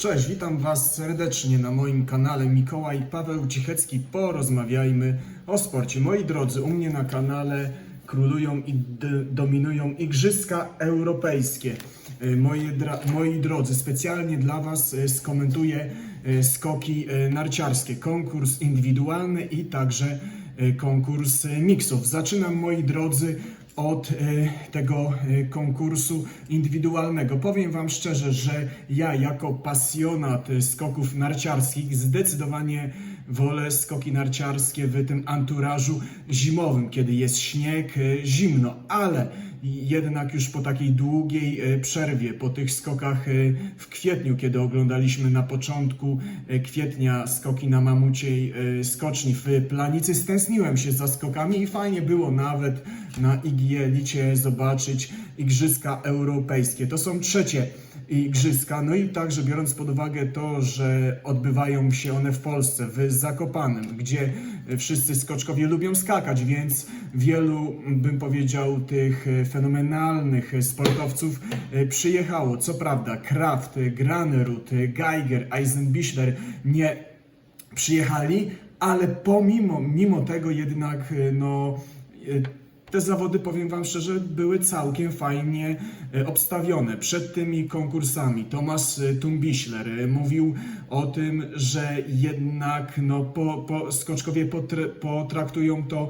Cześć, witam Was serdecznie na moim kanale Mikołaj Paweł Cichecki. Porozmawiajmy o sporcie. Moi drodzy, u mnie na kanale królują i dominują Igrzyska Europejskie. Moje dra- moi drodzy, specjalnie dla Was y, skomentuję y, skoki narciarskie, konkurs indywidualny i także konkurs miksów. Zaczynam, moi drodzy, od e, tego e, konkursu indywidualnego. Powiem Wam szczerze, że ja jako pasjonat e, skoków narciarskich zdecydowanie wolę skoki narciarskie w tym anturażu zimowym, kiedy jest śnieg, zimno, ale jednak już po takiej długiej przerwie, po tych skokach w kwietniu, kiedy oglądaliśmy na początku kwietnia skoki na mamuciej skoczni w Planicy, stęskniłem się za skokami i fajnie było nawet na Igielicie zobaczyć Igrzyska Europejskie. To są trzecie Igrzyska, no i także biorąc pod uwagę to, że odbywają się one w Polsce, w Zakopanem, gdzie wszyscy skoczkowie lubią skakać, więc wielu, bym powiedział, tych fenomenalnych sportowców przyjechało. Co prawda Kraft, Granerud, Geiger, Eisenbichler nie przyjechali, ale pomimo mimo tego jednak no te zawody, powiem Wam szczerze, były całkiem fajnie e, obstawione. Przed tymi konkursami Tomasz e, Tumbiśler e, mówił o tym, że jednak no, po, po, skoczkowie potraktują to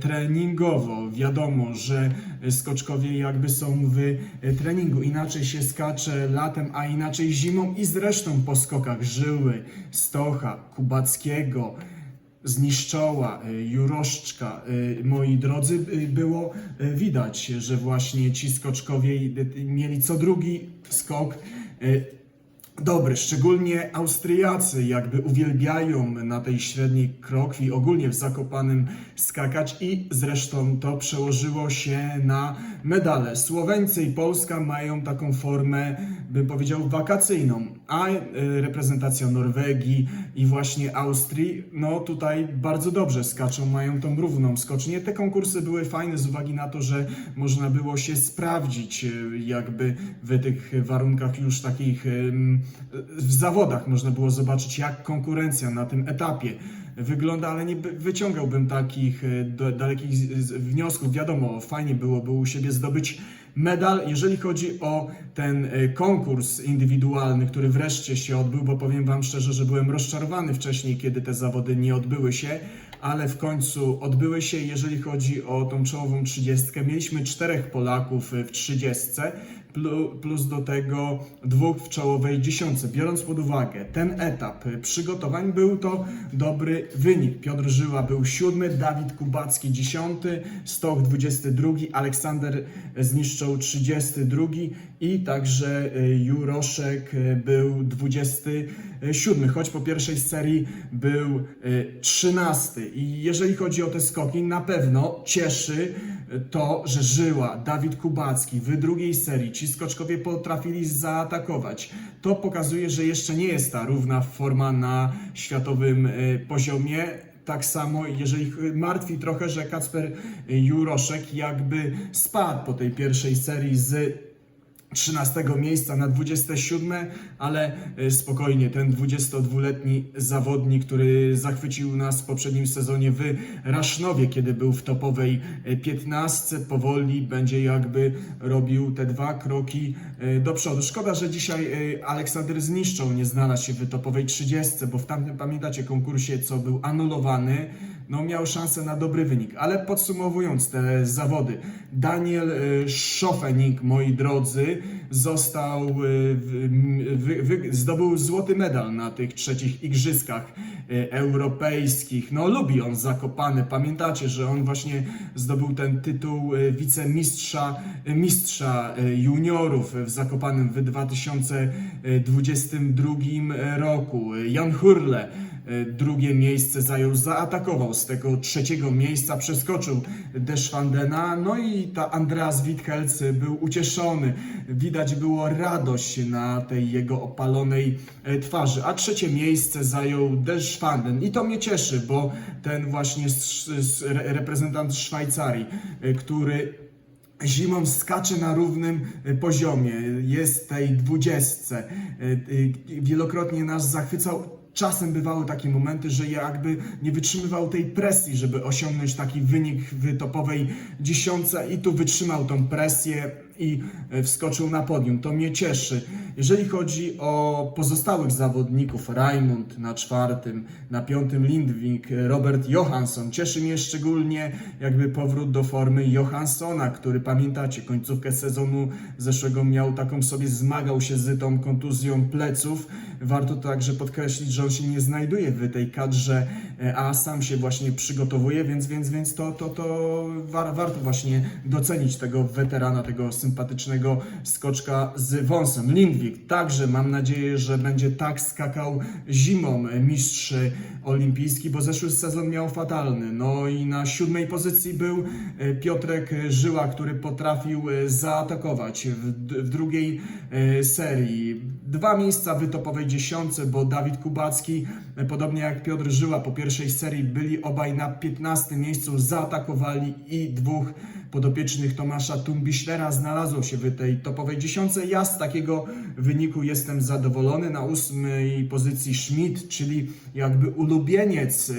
treningowo. Wiadomo, że skoczkowie jakby są w treningu. Inaczej się skacze latem, a inaczej zimą i zresztą po skokach Żyły, Stocha, Kubackiego, zniszczoła, y, juroszczka, y, moi drodzy, y, było widać, że właśnie ci skoczkowie mieli co drugi skok dobry. Szczególnie Austriacy jakby uwielbiają na tej średniej krokwi, ogólnie w Zakopanym skakać i zresztą to przełożyło się na medale. Słoweńcy i Polska mają taką formę, bym powiedział, wakacyjną, a y, reprezentacja Norwegii i właśnie Austrii, no tutaj bardzo dobrze skaczą, mają tą równą skocznię. Te konkursy były fajne z uwagi na to, że można było się sprawdzić y, jakby w tych warunkach już takich ym, w zawodach można było zobaczyć jak konkurencja na tym etapie wygląda, ale nie by- wyciągałbym takich y, dalekich wniosków. Wiadomo, fajnie byłoby u siebie zdobyć medal. Jeżeli chodzi o ten y, konkurs indywidualny, który wreszcie się odbył, bo powiem Wam szczerze, że byłem rozczarowany wcześniej, kiedy te zawody nie odbyły się, ale w końcu odbyły się. Jeżeli chodzi o tą czołową trzydziestkę, mieliśmy czterech Polaków y, w trzydziestce, plus do tego dwóch w czołowej dziesiątce. Biorąc pod uwagę ten etap przygotowań, był to dobry wynik. Piotr Żyła był siódmy, Dawid Kubacki dziesiąty, Stoch 22, Aleksander zniszczał 32 i także y, Juroszek y, był 27, choć po pierwszej serii był y, 13. I jeżeli chodzi o te skoki, na pewno cieszy y, to, że Żyła, Dawid Kubacki w drugiej serii, ci skoczkowie potrafili zaatakować. To pokazuje, że jeszcze nie jest ta równa forma na światowym y, poziomie. Tak samo, jeżeli martwi trochę, że Kacper Juroszek jakby spadł po tej pierwszej serii z 13 miejsca na 27, ale e, spokojnie, ten 22-letni zawodnik, który zachwycił nas w poprzednim sezonie w Rasznowie, kiedy był w topowej e, 15, powoli będzie jakby robił te dwa kroki e, do przodu. Szkoda, że dzisiaj e, Aleksander zniszczą, nie znalazł się w topowej 30, bo w tamtym, pamiętacie, konkursie, co był anulowany, no miał szansę na dobry wynik. Ale podsumowując te zawody, Daniel y, Schofening, moi drodzy, został, wy, wy, zdobył złoty medal na tych trzecich igrzyskach y, europejskich. No lubi on Zakopane. Pamiętacie, że on właśnie zdobył ten tytuł y, wicemistrza mistrza juniorów w Zakopanem w 2022 roku. Jan Hurle Drugie miejsce zajął, zaatakował z tego trzeciego miejsca, przeskoczył Deschwandena, no i ta Andreas Withelc był ucieszony. Widać było radość na tej jego opalonej e, twarzy. A trzecie miejsce zajął Deschwanden i to mnie cieszy, bo ten właśnie reprezentant Szwajcarii, e, który zimą skacze na równym e, poziomie, jest tej dwudziestce. E, e, Wielokrotnie nas zachwycał. Czasem bywały takie momenty, że jakby nie wytrzymywał tej presji, żeby osiągnąć taki wynik w topowej dziesiątce i tu wytrzymał tą presję i e, wskoczył na podium. To mnie cieszy. Jeżeli chodzi o pozostałych zawodników, Raimund na czwartym, na piątym Lindwik, Robert Johansson. Cieszy mnie szczególnie jakby powrót do formy Johanssona, który pamiętacie, końcówkę sezonu zeszłego miał taką sobie, zmagał się z tą kontuzją pleców. Warto także podkreślić, że on się nie znajduje w tej kadrze, e, a sam się właśnie przygotowuje, więc, więc, więc to, to, to war, warto właśnie docenić tego weterana, tego sympatycznego skoczka z wąsem. Lindwik także mam nadzieję, że będzie tak skakał zimą mistrz olimpijski, bo zeszły sezon miał fatalny. No i na siódmej pozycji był e, Piotrek Żyła, który potrafił e, zaatakować w, w drugiej e, serii. Dwa miejsca w topowej dziesiątce, bo Dawid Kubacki, podobnie jak Piotr Żyła po pierwszej serii, byli obaj na 15 miejscu, zaatakowali i dwóch podopiecznych Tomasza Tumbiślera znalazło się w tej topowej dziesiątce. Ja z takiego wyniku jestem zadowolony. Na ósmej pozycji Schmidt, czyli jakby ulubieniec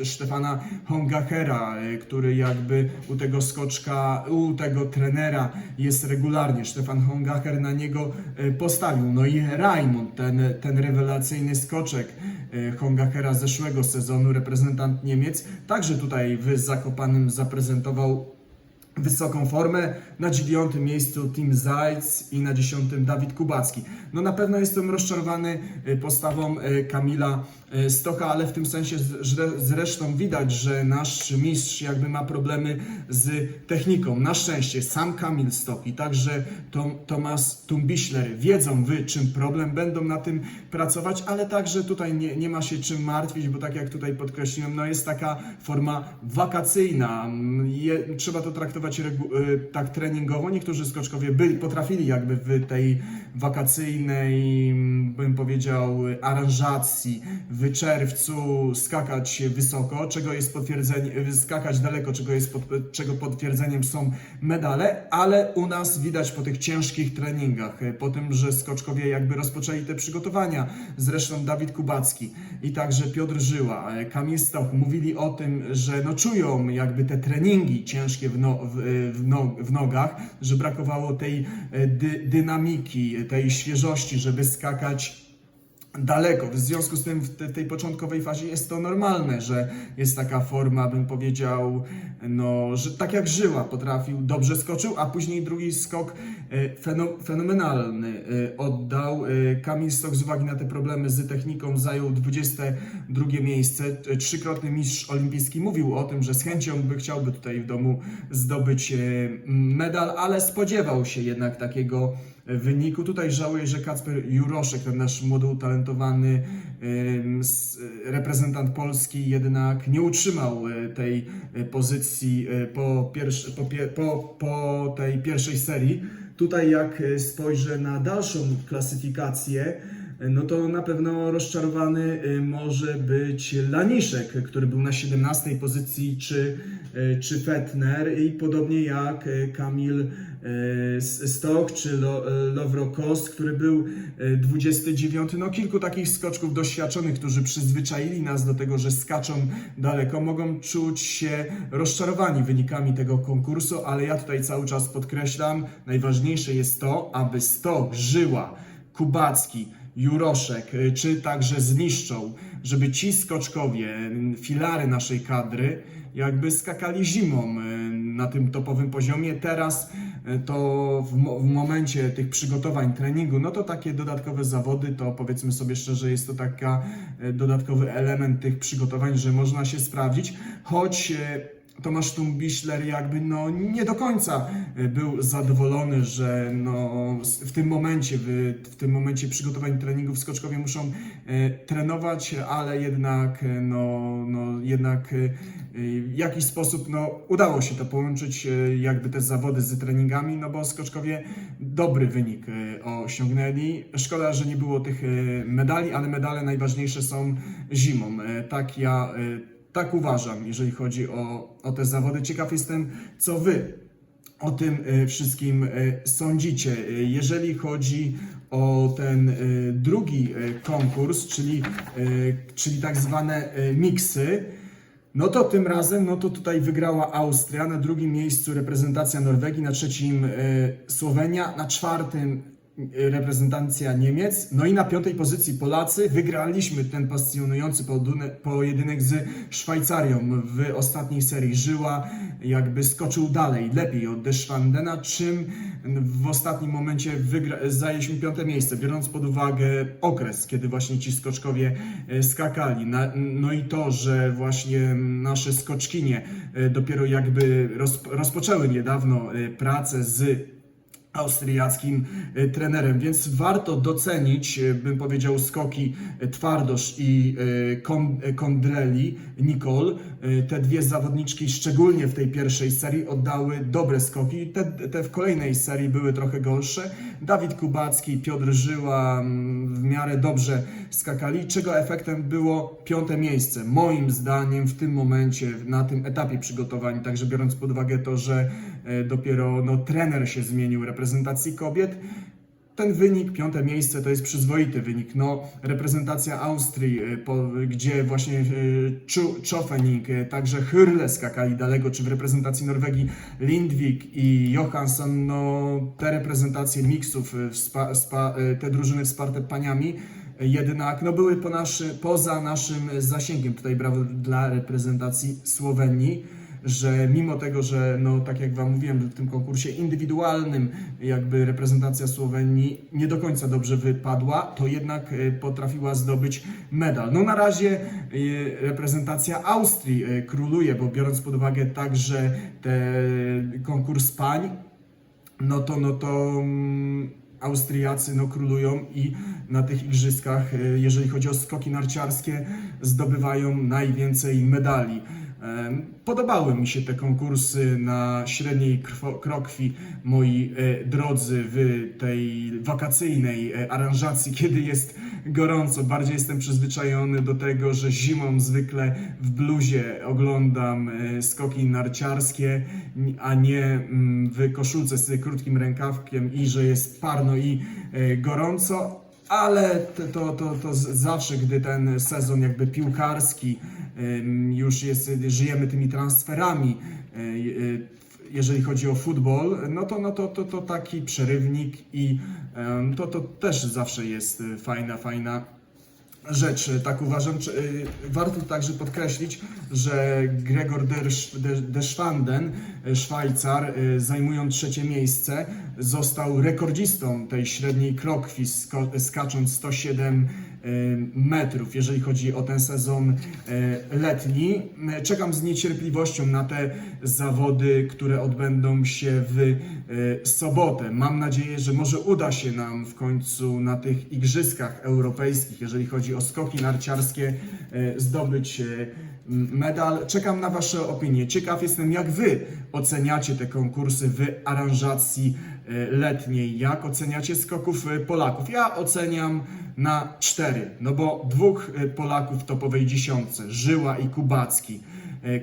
e, Stefana Hongachera, e, który jakby u tego skoczka, u tego trenera jest regularnie. Stefan Hongacher na niego e, postawił. No i Raimund, ten, ten rewelacyjny skoczek Hongachera zeszłego sezonu, reprezentant Niemiec, także tutaj w Zakopanym zaprezentował wysoką formę. Na dziewiątym miejscu Tim Zajc i na dziesiątym Dawid Kubacki. No na pewno jestem rozczarowany e, postawą e, Kamila e, Stocha, ale w tym sensie zresztą widać, że nasz mistrz jakby ma problemy z techniką. Na szczęście sam Kamil Stoch i także Tom, Tomasz Tumbiśler wiedzą w czym problem, będą na tym pracować, ale także tutaj nie, nie ma się czym martwić, bo tak jak tutaj podkreśliłem, no jest taka forma wakacyjna. Mm, Je, trzeba to traktować y, tak treningowo. Niektórzy skoczkowie byli, potrafili jakby w tej wakacyjnej, mm, powiedział, y, aranżacji w czerwcu skakać wysoko, czego jest potwierdzenie, y, skakać daleko, czego jest pod, czego potwierdzeniem są medale, ale u nas widać po tych ciężkich treningach, y, po tym, że skoczkowie jakby rozpoczęli te przygotowania, zresztą Dawid Kubacki i także Piotr Żyła, Kamil Stoch mówili o tym, że no czują jakby te treningi ciężkie w, no, w, w, no, w nogach, że brakowało tej dy, dynamiki, tej świeżości, żeby skakać daleko. W związku z tym w te- tej początkowej fazie jest to normalne, że jest taka forma, bym powiedział, no, że tak jak żyła, potrafił, dobrze skoczył, a później drugi skok e, feno- fenomenalny e, oddał. E, Kamil Stok z uwagi na te problemy z techniką zajął 22 miejsce. Trzykrotny mistrz olimpijski mówił o tym, że z chęcią by chciałby tutaj w domu zdobyć medal, ale spodziewał się jednak takiego wyniku. Tutaj żałuję, że Kacper Juroszek, ten nasz młody, utalentowany reprezentant Polski, jednak nie utrzymał e, tej e, pozycji e, po, pierwsz, po, po, po tej pierwszej serii. Tutaj jak spojrzę na dalszą klasyfikację, no to na pewno rozczarowany może być Laniszek, który był na 17 pozycji, czy, czy Fetner i podobnie jak Kamil Stok czy e, Lovro Kost, który był e, 29. No kilku takich skoczków doświadczonych, którzy przyzwyczaili nas do tego, że skaczą daleko, mogą czuć się rozczarowani wynikami tego konkursu, ale ja tutaj cały czas podkreślam, najważniejsze jest to, aby Stok, Żyła, Kubacki, Juroszek, czy także zniszczą, żeby ci skoczkowie, filary naszej kadry, jakby skakali zimą na tym topowym poziomie. Teraz to w, mo- w momencie tych przygotowań, treningu, no to takie dodatkowe zawody, to powiedzmy sobie szczerze, jest to taka y, dodatkowy element tych przygotowań, że można się sprawdzić, choć y, Tomasz Tumbiśler jakby no nie do końca y, był zadowolony, że no w tym momencie, w, w tym momencie przygotowań treningów skoczkowie muszą e, trenować, ale jednak e, no, no jednak e, e, w jakiś sposób no udało się to połączyć e, jakby te zawody z treningami, no bo skoczkowie dobry wynik e, osiągnęli. Szkoda, że nie było tych e, medali, ale medale najważniejsze są zimą. E, Tak ja e, tak uważam, jeżeli chodzi o, o te zawody. Ciekaw jestem, co wy o tym e, wszystkim e, sądzicie. E, Jeżeli chodzi o ten drugi konkurs, czyli, czyli tak zwane miksy, no to tym razem, no to tutaj wygrała Austria, na drugim miejscu reprezentacja Norwegii, na trzecim Słowenia, na czwartym reprezentacja Niemiec, no i na piątej pozycji Polacy. Wygraliśmy ten pasjonujący pojedynek- z Szwajcarią w ostatniej serii. Żyła jakby skoczył dalej, lepiej od Deschwandena, czym w ostatnim momencie wygra- zajęliśmy piąte miejsce, biorąc pod uwagę okres, kiedy właśnie ci skoczkowie e, skakali. Na, no i to, że właśnie nasze skoczkinie e, dopiero jakby roz, rozpoczęły niedawno e, pracę z austriackim e, trenerem, więc warto docenić, e, bym powiedział, skoki Twardosz i e, Kon- Kondreli, Nicole. Te dwie zawodniczki, szczególnie w tej pierwszej serii, oddały dobre skoki. Te, te w kolejnej serii były trochę gorsze. Dawid Kubacki, Piotr Żyła mm, w miarę dobrze skakali, czego efektem było piąte miejsce. Moim zdaniem w tym momencie, na tym etapie przygotowań, także biorąc pod uwagę to, że dopiero no, trener się zmienił reprezentacji kobiet, ten wynik, piąte miejsce, to jest przyzwoity wynik. No, reprezentacja Austrii, e, po, gdzie właśnie e, Czofening, e, także Hyrle skakali daleko, czy w reprezentacji Norwegii Lindvik i Johansson, no te reprezentacje miksów, e, spa, e, te drużyny wsparte paniami, e, jednak no, były po naszy, poza naszym zasięgiem. Tutaj brawo dla reprezentacji Słowenii że mimo tego, że no tak jak Wam mówiłem, w tym konkursie indywidualnym jakby reprezentacja Słowenii nie do końca dobrze wypadła, to jednak e, potrafiła zdobyć medal. No na razie e, reprezentacja Austrii e, króluje, bo biorąc pod uwagę także ten konkurs pań, no to, no to mm, Austriacy no, królują i na tych igrzyskach, jeżeli chodzi o skoki narciarskie, zdobywają najwięcej medali. Podobały mi się te konkursy na średniej krokwi, moi e, drodzy, w tej wakacyjnej e, aranżacji, kiedy jest gorąco. Bardziej jestem przyzwyczajony do tego, że zimą zwykle w bluzie oglądam e, skoki narciarskie, a nie mm, w koszulce z krótkim rękawkiem i że jest parno i gorąco. Ale to, to, to, zawsze, gdy ten sezon jakby piłkarski już jest, żyjemy tymi transferami, e, e, jeżeli chodzi o futbol, no to, no to, to, to taki przerywnik i to, to też zawsze jest fajna, fajna rzecz, tak uważam. Y, warto także podkreślić, że Gregor der, Sch- der, der Schwanden, e, Szwajcar, y, zajmując trzecie miejsce, został rekordzistą tej średniej krokwi, skacząc 107 y, metrów, jeżeli chodzi o ten sezon y, letni. E, Czekam z niecierpliwością na te zawody, które odbędą się w y, sobotę. Mam nadzieję, że może uda się nam w końcu na tych igrzyskach europejskich, jeżeli chodzi o skoki narciarskie, zdobyć medal. Czekam na Wasze opinie. Ciekaw jestem, jak Wy oceniacie te konkursy w aranżacji letniej. Jak oceniacie skoków e, Polaków? Ja oceniam na cztery, no bo dwóch e, Polaków w topowej dziesiątce, Żyła i Kubacki.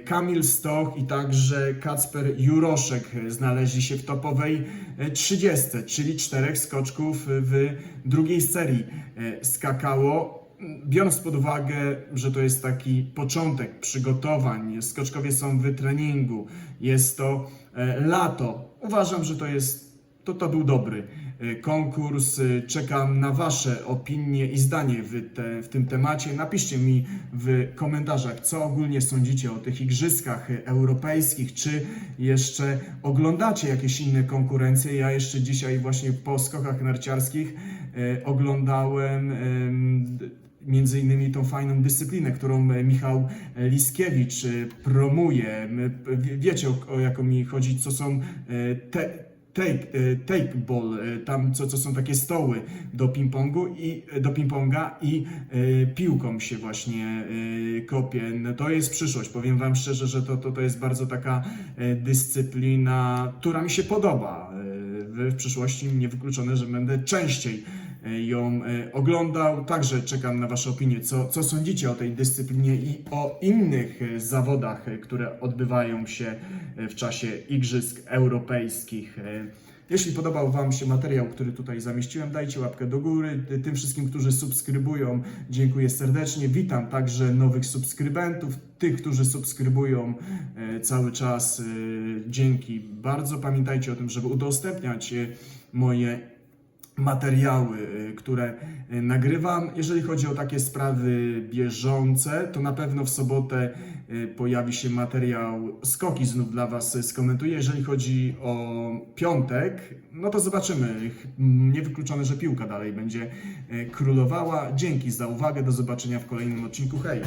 Kamil Stoch i także Kacper Juroszek znaleźli się w topowej e, 30, czyli czterech skoczków w drugiej serii skakało. Biorąc pod uwagę, że to jest taki początek przygotowań, skoczkowie są w treningu, jest to lato, uważam, że to jest to, to był dobry e, konkurs. E, Czekam na Wasze opinie i zdanie w, te, w tym temacie. Napiszcie mi w komentarzach, co ogólnie sądzicie o tych igrzyskach europejskich, czy jeszcze oglądacie jakieś inne konkurencje. Ja jeszcze dzisiaj właśnie po skokach narciarskich e, oglądałem między innymi tą fajną dyscyplinę, którą Michał Liskiewicz promuje. Wiecie o, o jaką mi chodzi, co są te, take, e, take ball, e, tam co, co są takie stoły do ping-pongu i e, do ping-ponga i piłką się właśnie kopie. No, to jest przyszłość. Powiem wam szczerze, że to, to, to jest bardzo taka dyscyplina, która mi się podoba. W, przyszłości niewykluczone, że będę częściej ją e, oglądał. Także czekam na Wasze opinie, co, co sądzicie o tej dyscyplinie i o innych e, zawodach, e, które odbywają się e, w czasie Igrzysk Europejskich. E, Jeśli podobał Wam się materiał, który tutaj zamieściłem, dajcie łapkę do góry. Tym wszystkim, którzy subskrybują, dziękuję serdecznie. Witam także nowych subskrybentów, tych, którzy subskrybują e, cały czas. e, Dzięki bardzo. Pamiętajcie o tym, żeby udostępniać e, moje materiały, y, które y, nagrywam. Jeżeli chodzi o takie sprawy bieżące, to na pewno w sobotę y, pojawi się materiał Skoki znów dla Was skomentuję. Jeżeli chodzi o piątek, no to zobaczymy. Niewykluczone, że piłka dalej będzie królowała. Dzięki za uwagę. Do zobaczenia w kolejnym odcinku. Hej!